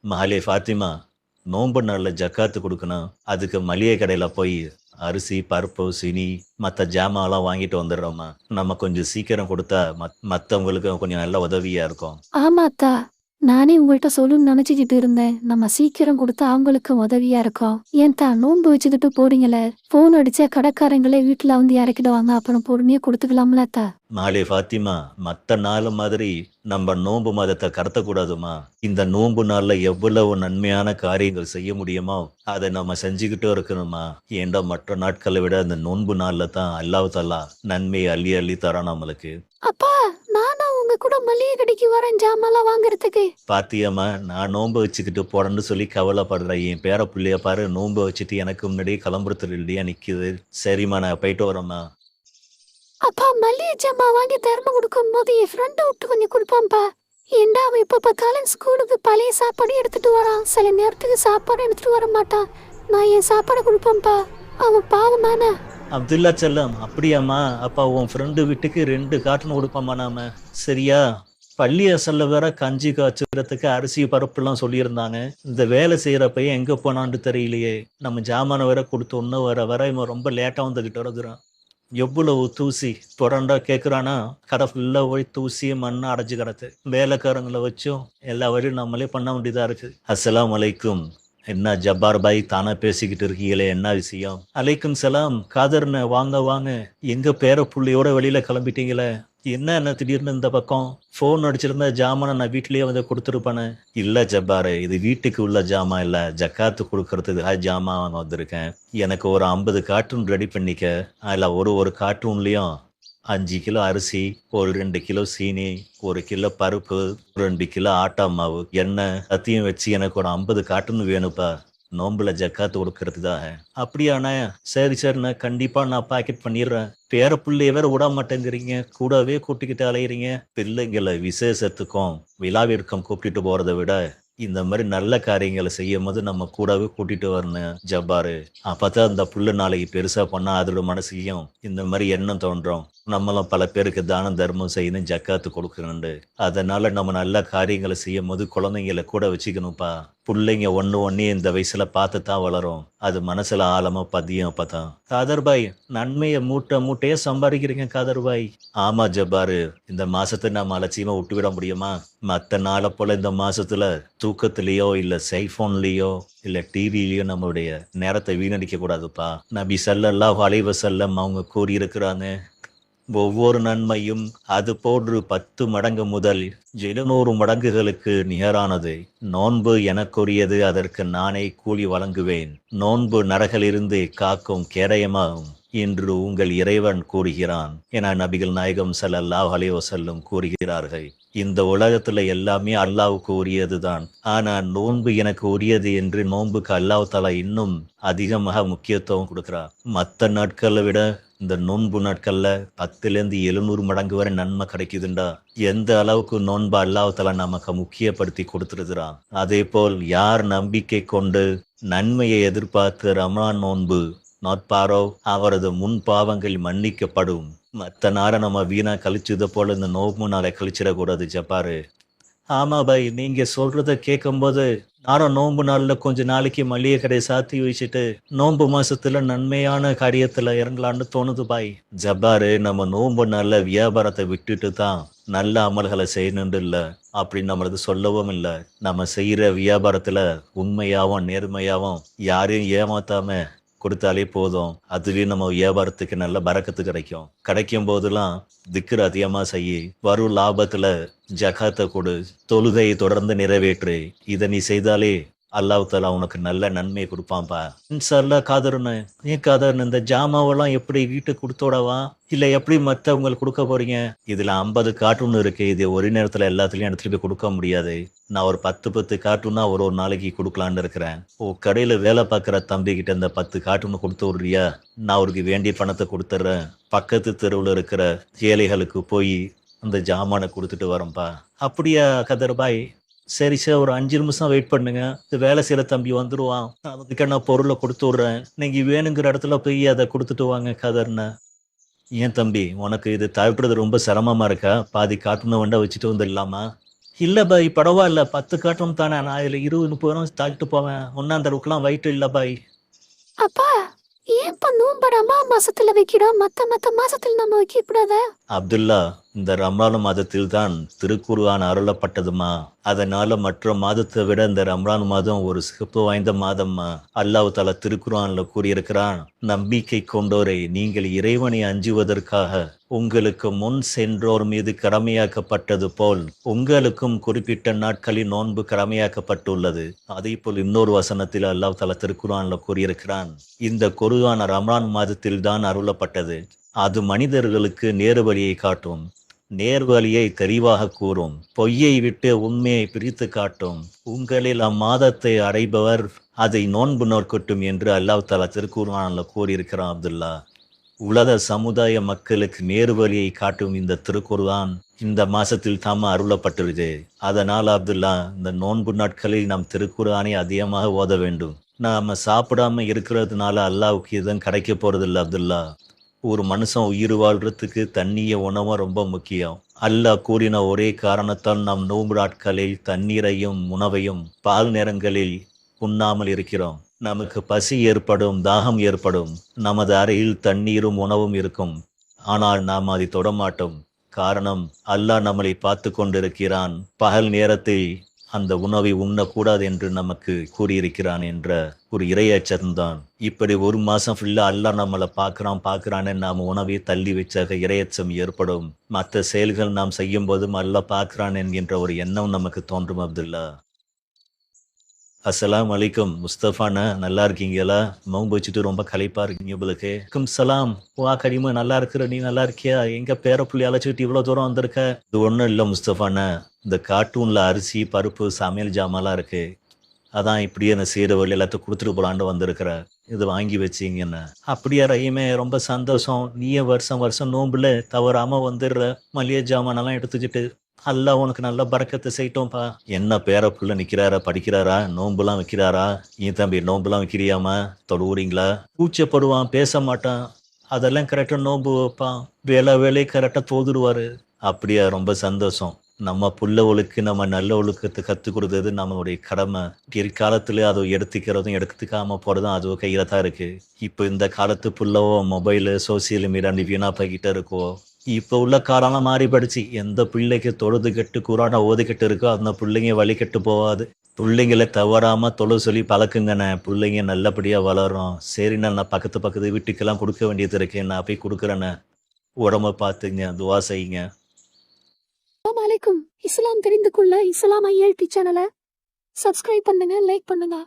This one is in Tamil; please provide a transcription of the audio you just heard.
மகளே ஃபாத்திமா நோன்பு நாளில் ஜக்காத்து கொடுக்கணும். அதுக்கு மளிகை கடையில் போய் அரிசி பருப்பு சீனி மற்ற ஜாமான்லாம் வாங்கிட்டு வந்துடுறோம்மா. நம்ம கொஞ்சம் சீக்கிரம் கொடுத்தா மத் மற்றவங்களுக்கு கொஞ்சம் நல்ல உதவியாக இருக்கும். ஆமாத்தா. நானே உங்கள்கிட்ட சொல்லணும்னு நினைச்சுக்கிட்டு இருந்தேன். நம்ம சீக்கிரம் கொடுத்தா அவங்களுக்கு உதவியா இருக்கும். ஏன் தான் நோன்பு வச்சுக்கிட்டு போறீங்களே? போன் அடிச்சா கடைக்காரங்களே வீட்டுல வந்து இறக்கிடுவாங்க. அப்புறம் பொறுமையா கொடுத்துக்கலாம்ல அத்தா. மாலே ஃபாத்திமா மற்ற நாள் மாதிரி நம்ம நோன்பு மதத்தை கடத்தக்கூடாதுமா. இந்த நோன்பு நாள்ல எவ்வளவு நன்மையான காரியங்கள் செய்ய முடியுமோ அதை நம்ம செஞ்சுக்கிட்டே இருக்கணுமா? ஏண்டா மற்ற நாட்களை விட இந்த நோன்பு நாள்ல தான் அல்லாஹ் தலா நன்மையை அள்ளி அள்ளி தரான் நம்மளுக்கு? அப்பா நானும் உங்க கூட மளிகை கடைக்கு வரேன் ஜாமான்லாம் வாங்குறதுக்கு. பாத்தியம்மா நான் நோன்பு வச்சுக்கிட்டு போறேன்னு சொல்லி கவலைப்படுறேன் என் பேர பிள்ளைய பாரு நோன்பு வச்சுட்டு எனக்கு முன்னாடியே கிளம்புறதுல இல்லையா நிக்குது. சரிம்மா நான் போயிட்டு வரேம்மா. அப்பா மல்லிகை ஜாமான் வாங்கி திறமை கொடுக்கும் போது என் ஃப்ரெண்டை விட்டு கொஞ்சம் கொடுப்பான்ப்பா ஏண்டா அவன் இப்போ பார்த்தாலும் ஸ்கூலுக்கு பழைய சாப்பாடு எடுத்துட்டு வரான். சில நேரத்துக்கு சாப்பாடு எடுத்துட்டு வர மாட்டான். நான் என் சாப்பாடு கொடுப்பேன்ப்பா. அவன் பாவம் தானே அப்துல்லா செல்லம் அப்படியாம்மா? அப்பா உன் ஃப்ரெண்டு வீட்டுக்கு ரெண்டு காட்டன் கொடுப்போம்மா நாம. சரியா? பள்ளியாசல்ல வேற கஞ்சி காய்ச்சுறதுக்கு அரிசி பருப்புலாம் சொல்லியிருந்தாங்க. இந்த வேலை செய்யற பையன் எங்க போனான்னு தெரியலையே. நம்ம ஜாமான வேற கொடுத்து ஒன்று வர வர இவன் ரொம்ப லேட்டா வந்துகிட்டு இருக்கிறான் எவ்வளவு தூசி? புரண்டா கேட்குறானா கடை ஃபுல்லாக போய் தூசி மண் அடைஞ்சு கிடக்கு. வேலைக்காரங்களை வச்சும் எல்லா வழியும் நம்மளே பண்ண வேண்டியதாக இருக்குது அஸ்லாம் அலைக்கும். என்ன ஜப்பார் பாய் தானே பேசிக்கிட்டு இருக்கீங்களே என்ன விஷயம்? அலைக்கும் சலாம் காதர்ன வாங்க வாங்க. எங்க பேர புள்ளியோட வெளியில கிளம்பிட்டீங்களே? என்ன என்ன திடீர்னு இந்த பக்கம்? ஃபோன் அடிச்சிருந்த ஜாமானை நான் வீட்லயே வந்து கொடுத்துருப்பானே. இல்ல ஜப்பாரு இது வீட்டுக்கு உள்ள ஜாமான் இல்ல. ஜக்காத்து கொடுக்கறதுக்காக ஜாமான் வந்திருக்கேன். எனக்கு ஒரு ஐம்பது கார்ட்டூன் ரெடி பண்ணிக்க. அதில் ஒரு ஒரு கார்ட்டூன்லயும் அஞ்சு கிலோ அரிசி ஒரு ரெண்டு கிலோ சீனி ஒரு கிலோ பருப்பு ரெண்டு கிலோ ஆட்டா மாவு. எண்ணெய் சத்தியம் வச்சு எனக்கு ஒரு ஐம்பது காட்டன் வேணுப்பா நோம்புல ஜக்காத்து கொடுக்கறதுக்காக அப்படியாண்ணா. சரி சரிண்ணா. கண்டிப்பா நான் பாக்கெட் பண்ணிடுறேன். பேர பிள்ளைய வேற விட மாட்டேங்கிறீங்க. கூடவே கூட்டிக்கிட்டு அலையிறீங்க. பிள்ளைங்களை விசேஷத்துக்கும் விழாவிற்கும் கூப்பிட்டு போறதை விட இந்த மாதிரி நல்ல காரியங்களை செய்யும் போது நம்ம கூடவே கூட்டிட்டு வரணும் ஜப்பாரு. அப்பதான் அந்த புள்ள நாளைக்கு பெருசா பண்ணா அதோட மனசையும் இந்த மாதிரி எண்ணம் தோன்றும். நம்மளும் பல பேருக்கு தானம் தர்மம் செய்யணும் ஜக்காத்து கொடுக்கணுண்டு அதனால நம்ம நல்ல காரியங்களை செய்யும் போது குழந்தைங்களை கூட வச்சுக்கணும்ப்பா. பிள்ளைங்க ஒன்று ஒன்றே இந்த வயசுல பார்த்து தான் வளரும். அது மனசுல ஆழமா பதியும் அப்பதான். காதர்பாய் நன்மையை மூட்டை மூட்டையே சம்பாதிக்கிறீங்க காதர்பாய். ஆமாம் ஆமா ஜப்பாரு இந்த மாசத்தை நம்ம அலட்சியமா விட்டு விட முடியுமா? மற்ற நாளை போல் இந்த மாதத்தில் தூக்கத்துலேயோ இல்லை செல்ஃபோன்லேயோ இல்லை டிவிலேயோ நம்மளுடைய நேரத்தை வீணடிக்க கூடாதுப்பா நபி ஸல்லல்லாஹு அலைஹி செல்லம் அவங்க கூறியிருக்கிறாங்க ஒவ்வொரு நன்மையும் அது போன்று பத்து மடங்கு முதல் எழுநூறு மடங்குகளுக்கு நிகரானது. நோன்பு எனக்குரியது அதற்கு நானே கூலி வழங்குவேன். நோன்பு நரகலிருந்து காக்கும் கேடயமாகும் என்று உங்கள் இறைவன் கூறுகிறான். என நபிகள் நாயகம் ஸல்லல்லாஹு அலைஹி செல்லும் கூறுகிறார்கள். இந்த உலகத்துல எல்லாமே அல்லாவுக்கு உரியதுதான். ஆனா நோன்பு எனக்கு உரியது என்று நோன்புக்கு அல்லாஹ் தலா இன்னும் அதிகமாக முக்கியத்துவம் கொடுக்கிறார் மற்ற நாட்களை விட இந்த நோன்பு நாட்கள்ல பத்துல இருந்து எழுநூறு மடங்கு வரை நன்மை கிடைக்குதுண்டா. எந்த அளவுக்கு நோன்பு அல்லாஹ் தலா நமக்கு முக்கியப்படுத்தி கொடுத்துருக்கிறான் அதே போல் யார் நம்பிக்கை கொண்டு நன்மையை எதிர்பார்த்து ரமணான் நோன்பு நோட்பாரோ அவரது முன் பாவங்கள் மன்னிக்கப்படும். மற்ற நாரை நம்ம வீணாக கழிச்சது போல் இந்த நோம்பு நாளை கழிச்சிடக்கூடாது ஜப்பாரு ஆமாம் பாய் நீங்கள் சொல்கிறத கேட்கும்போது நானும் நோன்பு நாளில் கொஞ்சம் நாளைக்கு மளிகை கடையை சாத்தி வச்சுட்டு நோன்பு மாதத்தில் நன்மையான காரியத்தில் இறங்கலான்னு தோணுது பாய். ஜப்பாரு நம்ம நோன்பு நாளில் வியாபாரத்தை விட்டுட்டு தான் நல்ல அமல்களை செய்யணுன்னு இல்லை. அப்படின்னு நம்மளது சொல்லவும் இல்லை. நம்ம செய்கிற வியாபாரத்தில் உண்மையாகவும் நேர்மையாகவும் யாரையும் ஏமாத்தாம கொடுத்தாலே போதும். அதுவே நம்ம வியாபாரத்துக்கு நல்ல பறக்கத்து கிடைக்கும். கிடைக்கும் போதெல்லாம் திக்கர் அதிகமா செய்யி வரும் லாபத்துல ஜகாத்தை கொடு தொழுகையை தொடர்ந்து நிறைவேற்று. இதை நீ செய்தாலே அல்லாஹ் தாலா உனக்கு நல்ல நன்மை கொடுப்பான்பா. இன்ஷால்லா காதர்னு ஏன் காதர்னு இந்த ஜாமாவெல்லாம் எப்படி வீட்டுக்கு கொடுத்தோடவா? இல்ல எப்படி மற்றவங்களுக்கு கொடுக்க போறீங்க? இதுல ஐம்பது கார்ட்டூன் இருக்கு. இது ஒரே நேரத்துல எல்லாத்துலயும் எடுத்துட்டு போய் கொடுக்க முடியாது. நான் ஒரு பத்து பத்து கார்ட்டூனா ஒரு ஒரு நாளைக்கு கொடுக்கலான்னு இருக்கிறேன். ஓ கடையில வேலை பார்க்குற தம்பி கிட்ட இந்த பத்து கார்ட்டூன் கொடுத்து விடுறியா? நான் அவருக்கு வேண்டிய பணத்தை கொடுத்துட்றேன் பக்கத்து தெருவில் இருக்கிற ஏழைகளுக்கு போய் அந்த ஜாமானை கொடுத்துட்டு வரேன்ப்பா அப்படியா கதர் பாய் சரி சார் ஒரு அஞ்சு நிமிஷம் வெயிட் பண்ணுங்க. இந்த வேலை செய்யற தம்பி வந்துருவான். அதுக்கு நான் பொருளை கொடுத்து விடுறேன். நீங்க வேணுங்கிற இடத்துல போய் அதை கொடுத்துட்டு வாங்க கதர்னு. ஏன் தம்பி உனக்கு இது தவிர்றது ரொம்ப சிரமமா இருக்கா? பாதி காட்டுன வண்டா வச்சுட்டு வந்துடலாமா? இல்ல பாய் பரவாயில்ல. பத்து காட்டும் தானே. நான் இதுல இருபது முப்பது ரூபா தாக்கிட்டு போவேன். ஒன்னும் அந்த அளவுக்குலாம் வயிற்று இல்ல பாய். அப்பா ஏன்பா நோம்பு ரமா மாசத்துல வைக்கிறோம்? மத்த மத்த மாசத்துல நம்ம வைக்க கூடாதா? அப்துல்லா இந்த ரம்லான் மாதத்தில் தான் திருக்குர்ஆன் அருளப்பட்டதுமா? அதனால மற்ற மாதத்தை விட இந்த ரம்லான் மாதம் ஒரு சிறப்பு வாய்ந்த மாதம்மா. அல்லாஹ் தலா திருக்குர்ஆன்ல கூறியிருக்கிறான் நம்பிக்கை கொண்டோரை நீங்கள் இறைவனை அஞ்சுவதற்காக உங்களுக்கு முன் சென்றோர் மீது கடமையாக்கப்பட்டது போல் உங்களுக்கும் குறிப்பிட்ட நாட்களின் நோன்பு கடமையாக்கப்பட்டுள்ளது. அதே போல் இன்னொரு வசனத்தில் அல்லாஹ் தலா திருக்குர்ஆன்ல கூறியிருக்கிறான் இந்த குருவான ரம்லான் மாதத்தில் தான் அருளப்பட்டது. அது மனிதர்களுக்கு நேரு வழியை காட்டும். நேர்வழியை தெளிவாக கூறும். பொய்யை விட்டு உண்மையை பிரித்து காட்டும். உங்களில் அம்மாதத்தை அடைபவர் அதை நோன்பு நோக்கட்டும் என்று அல்லாஹ் தலா திருக்குர்ஆனில் கூறியிருக்கிறான் அப்துல்லா. உலக சமுதாய மக்களுக்கு நேர்வழியை காட்டும் இந்த திருக்குர்ஆன் இந்த மாசத்தில் தாம அருளப்பட்டுள்ளது. அதனால் அப்துல்லா இந்த நோன்பு நாட்களில் நாம் திருக்குர்ஆனை அதிகமாக ஓத வேண்டும். நாம சாப்பிடாம இருக்கிறதுனால அல்லாவுக்கு எதுவும் கிடைக்க போறதில்லை அப்துல்லா. ஒரு மனுஷன் உயிர் வாழ்கிறதுக்கு தண்ணியை உணவும் ரொம்ப முக்கியம். அல்லாஹ் கூறின ஒரே காரணத்தால் நாம் நோன்பு நாட்களில் தண்ணீரையும் உணவையும் பால் நேரங்களில் உண்ணாமல் இருக்கிறோம். நமக்கு பசி ஏற்படும் தாகம் ஏற்படும். நமது அறையில் தண்ணீரும் உணவும் இருக்கும். ஆனால் நாம் அதை தொடமாட்டோம் காரணம் அல்லாஹ் நம்மளை பார்த்து கொண்டிருக்கிறான். பகல் நேரத்தில் அந்த உணவை உண்ணக்கூடாது என்று நமக்கு கூறியிருக்கிறான் என்ற ஒரு இரையச்சம்தான் இப்படி ஒரு மாசம் ஃபுல்லா அல்லாஹ் நம்மளை பார்க்குறான் பார்க்கறான்னு நாம் உணவை தள்ளி வச்சாக இரையச்சம் ஏற்படும். மற்ற செயல்கள் நாம் செய்யும் போதும் அல்ல பார்க்கறான் என்கின்ற ஒரு எண்ணம் நமக்கு தோன்றும் அப்துல்லா. அஸ்லாம் அலைக்கும். முஸ்தபாண்ணா நல்லா இருக்கீங்களா? மௌம்பு வச்சுட்டு ரொம்ப கலைப்பா இருக்கீங்க உங்களுக்கு கும் சலாம். வா கரிமா நல்லா இருக்கிற நீ நல்லா இருக்கியா? எங்க பேர புள்ளி அழைச்சிட்டு இவ்வளவு தூரம் வந்திருக்க? இது ஒன்றும் இல்லை முஸ்தபாண்ணா இந்த கார்ட்டூன்ல அரிசி பருப்பு சமையல் ஜாமான்லாம் இருக்கு. அதான் இப்படியே நான் செய்கிற வழி எல்லாத்தையும் கொடுத்துட்டு போலான்னு வந்திருக்கிற. இது வாங்கி வச்சீங்கன்னு அப்படியே ரஹீமே ரொம்ப சந்தோஷம். நீயே வருஷம் வருஷம் நோம்புல தவறாமல் வந்துடுற மளிகை ஜாமானெல்லாம் எடுத்துக்கிட்டு அல்லாஹ் உனக்கு நல்ல பறக்கத்தை செய்யட்டோம்ப்பா என்ன பேர புள்ள நிற்கிறாரா படிக்கிறாரா நோம்புலாம் வைக்கிறாரா? ஏன் தம்பி நோம்புலாம் வைக்கிறியாமா? தொழுவுறீங்களா? கூச்சப்படுவான் பேச மாட்டான். அதெல்லாம் கரெக்டாக நோம்பு வைப்பான். வேலை வேலையை கரெக்டாக தோதுடுவார் அப்படியா ரொம்ப சந்தோஷம். நம்ம புள்ள ஒழுக்கு நம்ம நல்ல ஒழுக்கத்தை கற்றுக் கொடுத்தது நம்மளுடைய கடமை. பிற்காலத்தில் அதை எடுத்துக்கிறதும் எடுத்துக்காமல் போகிறதும் அது கையில் தான் இருக்குது இப்போ இந்த காலத்து புள்ளவோ மொபைலு சோசியல் மீடியா வீணா போய்கிட்டே இருக்கோ. இப்போ உள்ள காலம்லாம் மாறி படிச்சு எந்த பிள்ளைக்கு தொழுது கெட்டு குரானை ஓதுகிட்டு இருக்கோ அந்த பிள்ளைங்க வழி கெட்டு போகாது. பிள்ளைங்களை தவறாமல் தொழு சொல்லி பழக்குங்கண்ணே. பிள்ளைங்க நல்லபடியாக வளரும். சரிண்ணே நான் பக்கத்து பக்கத்து வீட்டுக்கெல்லாம் கொடுக்க வேண்டியது இருக்கேன் நான் போய் கொடுக்குறேண்ணே. உடம்ப பார்த்துங்க துவா செய்யுங்க. அலைக்கும். இஸ்லாம் தெரிந்து கொள்ள இஸ்லாம் ஐஎல்டி சேனலை சப்ஸ்கிரைப் பண்ணுங்க லைக் பண்ணுங்க.